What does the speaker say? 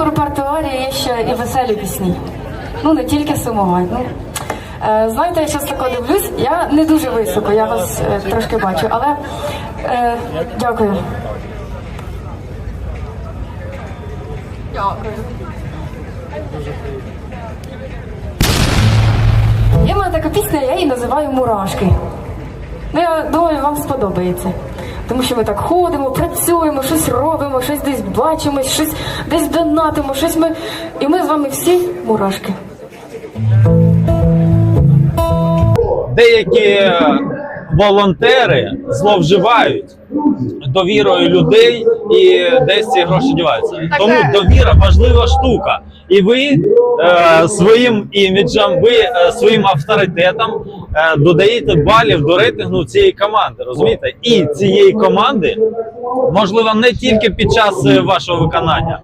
моєму репертуарі є ще і веселі пісні. Ну, не тільки сумувати. Ну, е, знаєте, я зараз тако дивлюсь, я не дуже високо, я вас е, трошки бачу, але е, дякую. Дякую. Є в мене така пісня, я її називаю Мурашки. Ну, я думаю, вам сподобається. Тому що ми так ходимо, працюємо, щось робимо, щось десь бачимо, щось десь донатимо, щось ми. І ми з вами всі мурашки. деякі волонтери зловживають довірою людей і десь ці гроші діваються. Тому довіра важлива штука. І ви е, своїм іміджем, ви е, своїм авторитетом е, додаєте балів до рейтингу цієї команди. Розумієте? І цієї команди можливо не тільки під час е, вашого виконання,